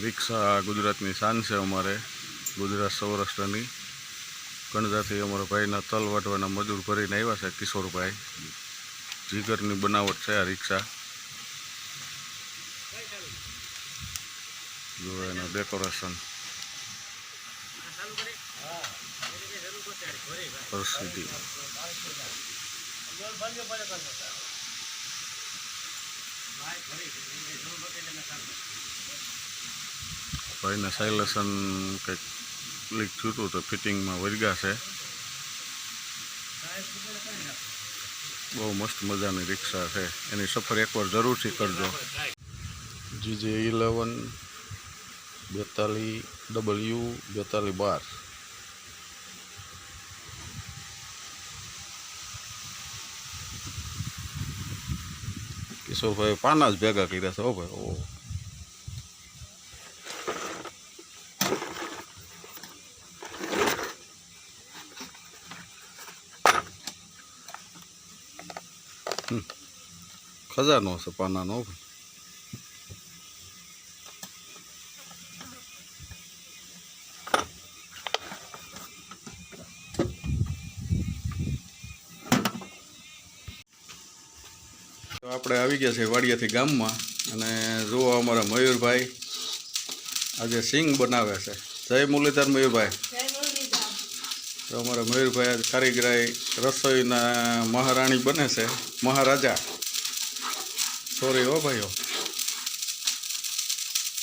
રિક્ષા ગુજરાતની શાન છે અમારે, ગુજરાત સૌરાષ્ટ્રની. કણજાથી અમારા ભાઈના તલ વાટવાના મજૂર ભરીને આવ્યા છે કિશોરભાઈ. જીગરની બનાવટ છે આ રિક્ષા. એનું ડેકોરેશન. પરિસ્થિતિ ભાઈને સાયલેશન કંઈક લીક હતું તો ફિટિંગમાં વળગ્યા છે. બહુ મસ્ત મજાની રિક્ષા છે. એની સફર એકવાર જરૂરથી કરજો. જીજે ઇલેવન બેતાલીસ ડબલ્યુ બેતાલીસ બાર. કિશોરભાઈ પાના જ ભેગા કર્યા છે હો ભાઈ. ઓ ખજાનો છે પાનાનો આપણે આવી ગયા છે વાડિયાથી ગામમાં અને જુઓ અમારા મયુરભાઈ આજે સિંગ બનાવે છે. જય મુરલીધર મયુરભાઈ. તો અમારા મયુરભાઈ કારીગરાઈ રસોઈના મહારાણી બને છે, મહારાજા. સોરી હો ભાઈઓ.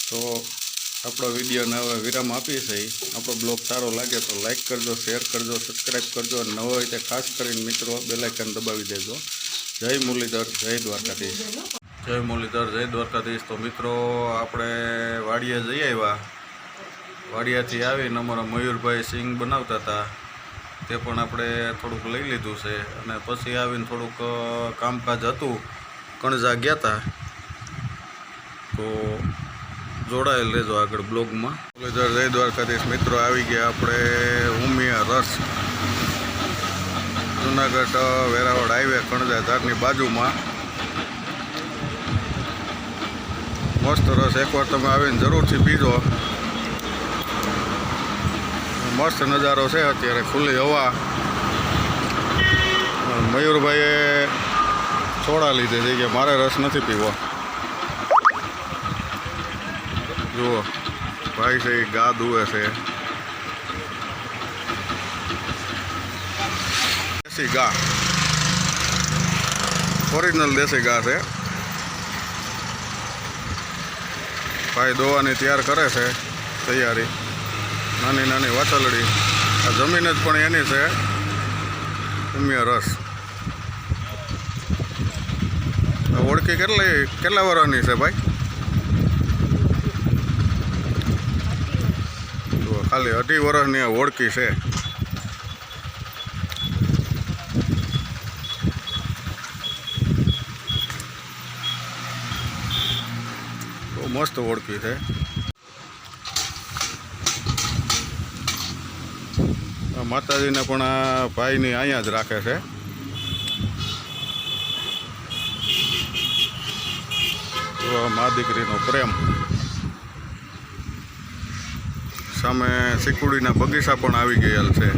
તો આપણો વિડીયોને હવે વિરામ આપીએ છીએ. આપણો બ્લોગ સારો લાગે તો લાઇક કરજો, શેર કરજો સબસ્ક્રાઈબ કરજો અને નવો હોય તે ખાસ કરીને મિત્રો બેલાઇકન દબાવી દેજો. જય મુરલીધર, જય દ્વારકાધીશ. જય મુરલીધર, જય દ્વારકાધીશ. તો મિત્રો, આપણે વાડિયા જઈ આવ્યા. વાડિયાથી આવીને અમારા મયુરભાઈ સિંગ બનાવતા હતા. તે પણ આપણે થોડુંક લઈ લીધું છે. અને પછી આવીને થોડુંક કામકાજ હતું. કણજા ગયા હતા તો જોડાયેલ રહેજો આગળ બ્લોગમાં. જય દ્વારકાધીશ. મિત્રો આવી ગયા આપણે ઉમિયા રસ. જુનાગઢ વેરાવળ હાઈવે કણજા ધારની બાજુમાં. મસ્ત રસ. એકવાર તમે આવીને જરૂરથી પીજો. મસ્ત નજારો છે અત્યારે ખુલ્લી હવા. મયુરભાઈએ છોડા લીધે છે કે મારે રસ નથી પીવો. જુઓ, ભાઈ છે ગા દુવે છે. દેશી ગા. ઓરિજિનલ દેશી ગા છે. ભાઈ દોવાની તૈયાર કરે છે તૈયારી. નાની નાની વાચલડી. આ જમીન જ પણ એની છે. ઉમિયા રસ. ઓળખી કેટલી, કેટલા વર્ષની છે ભાઈ? ખાલી અઢી વર્ષની ઓળખી છે. મસ્ત ઓળખી છે. માતાજીને પણ આ ભાઈની અહીંયા જ રાખે છે. મા દીકરીનો પ્રેમ. સામે સિકુડીના બગીચા પણ આવી ગયેલ છે.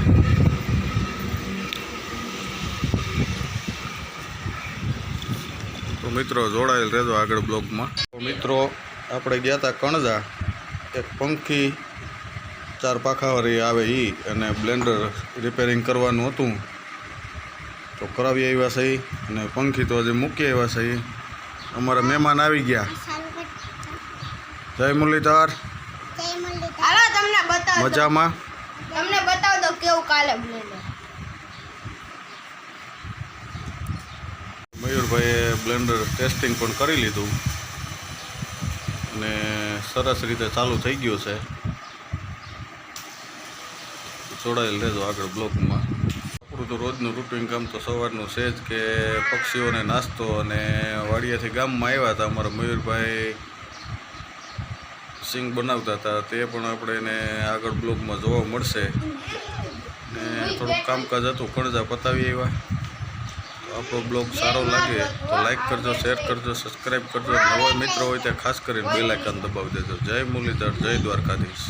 તો મિત્રો જોડાયેલ રહેજો આગળ બ્લોગમાં. મિત્રો, આપણે ગયા હતા કણજા, એક પંખી ચાર પાખાવાળી આવે એ અને બ્લેન્ડર રિપેરિંગ કરવાનું હતું. તો કરાવી આવ્યા છે અને પંખી તો હજી મૂકી આવ્યા છે. અમારા મહેમાન આવી ગયા. જય મુરલીધર. મજામાં? તમને બતાવ દો કેવું કાલે બ્લેન્ડર? મયુરભાઈએ બ્લેન્ડર ટેસ્ટિંગ પણ કરી લીધું. અને સરસ રીતે ચાલુ થઈ ગયું છે. જોડાયેલ રહેજો આગળ બ્લોકમાં. આપણું તો રોજનું રૂટિન કામ તો સવારનું છે જ કે પક્ષીઓને નાસ્તો અને વાડિયાથી ગામમાં આવ્યા હતા અમારા મયુરભાઈ સિંગ બનાવતા હતા. તે પણ આપણે એને આગળ બ્લોકમાં જોવા મળશે. ને થોડુંક કામકાજ હતું કણજા પતાવી આવ્યા. આપણો બ્લોગ સારો લાગે તો લાઈક કરજો, શેર કરજો, સબસ્ક્રાઈબ કરજો. નવા મિત્રો હોય ત્યાં ખાસ કરીને બેલ આઇકન દબાવી દેજો. જય મુરલીધર, જય દ્વારકાધીશ.